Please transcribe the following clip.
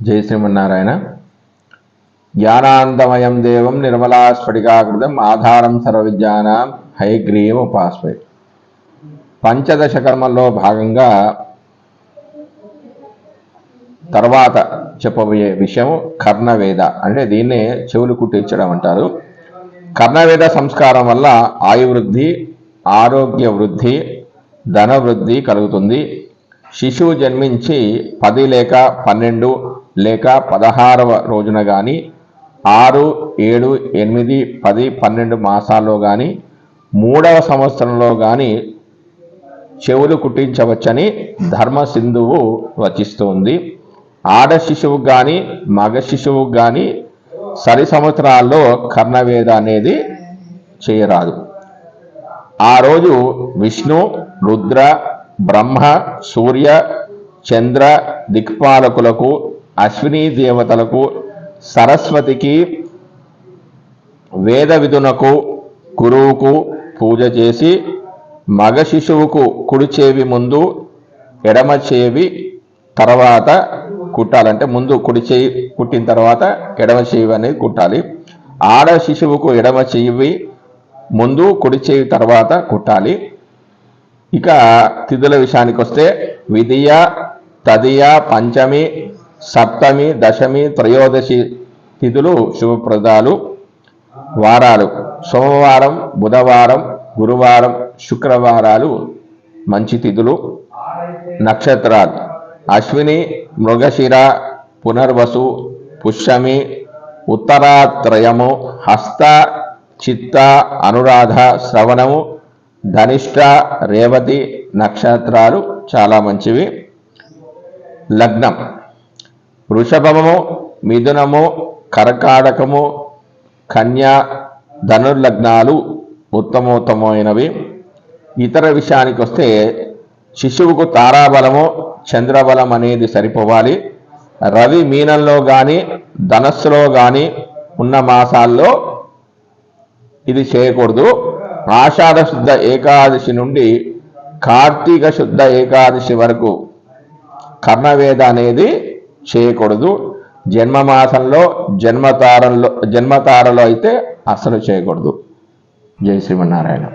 జై శ్రీమన్నారాయణ జ్ఞానాందమయం దేవం నిర్మలా స్ఫటికాకృతం ఆధారం సర్వవిద్యానాం హైగ్రీవ ఉపాస్మై. పంచదశ కర్మల్లో భాగంగా తర్వాత చెప్పబోయే విషయం కర్ణవేద అంటే దీన్నే చెవులు కుట్టించడం అంటారు. కర్ణవేద సంస్కారం వల్ల ఆయువృద్ధి ఆరోగ్య వృద్ధి ధన వృద్ధి కలుగుతుంది. శిశువు జన్మించి పది లేక పన్నెండు లేక పదహారవ రోజున కానీ ఆరు ఏడు ఎనిమిది పది పన్నెండు మాసాల్లో కానీ మూడవ సంవత్సరంలో కానీ చెవులు కుట్టించవచ్చని ధర్మ సింధువు రచిస్తోంది ఆడ శిశువు కానీ మగ శిశువు కానీ సరి సంవత్సరాల్లో కర్ణవేద అనేది చేయరాదు. ఆ రోజు విష్ణు రుద్ర బ్రహ్మ సూర్య చంద్ర దిక్పాలకులకు అశ్విని దేవతలకు సరస్వతికి వేద విధునకు గురువుకు పూజ చేసి మగ శిశువుకు కుడి చేవి ముందు ఎడమ చేవి తర్వాత కుట్టాలంటే ముందు కుడి చేయి కుట్టిన తర్వాత ఎడమ చేయి అనేది కుట్టాలి. ఆడ శిశువుకు ఎడమ చేయి ముందు కుడి చేయి తర్వాత కుట్టాలి. ఇక తిథుల విషయానికి వస్తే విధియ తదియ పంచమి సప్తమి దశమి త్రయోదశి తిథులు శుభప్రదాలు. వారాలు. సోమవారం బుధవారం గురువారం శుక్రవారాలు మంచి తిథులు. నక్షత్రాలు. అశ్విని మృగశిర పునర్వసు పుష్యమి ఉత్తరాత్రయము హస్త చిత్త అనురాధ శ్రవణము ధనిష్ట రేవతి నక్షత్రాలు చాలా మంచివి. లగ్నం. వృషభము మిథునము కరకాడకము కన్యా ధనుర్లగ్నాలు ఉత్తమోత్తమైనవి. ఇతర విషయానికి వస్తే శిశువుకు తారాబలము చంద్రబలం అనేది సరిపోవాలి. రవి మీనంలో కానీ ధనస్సులో కానీ ఉన్న మాసాల్లో ఇది చేయకూడదు. ఆషాఢ శుద్ధ ఏకాదశి నుండి కార్తీక శుద్ధ ఏకాదశి వరకు కర్ణవేద అనేది చేయకూడదు. జన్మ మాసంలో జన్మతారంలో జన్మతారలో అయితే అసలు చేయకూడదు. జై శ్రీమన్నారాయణ.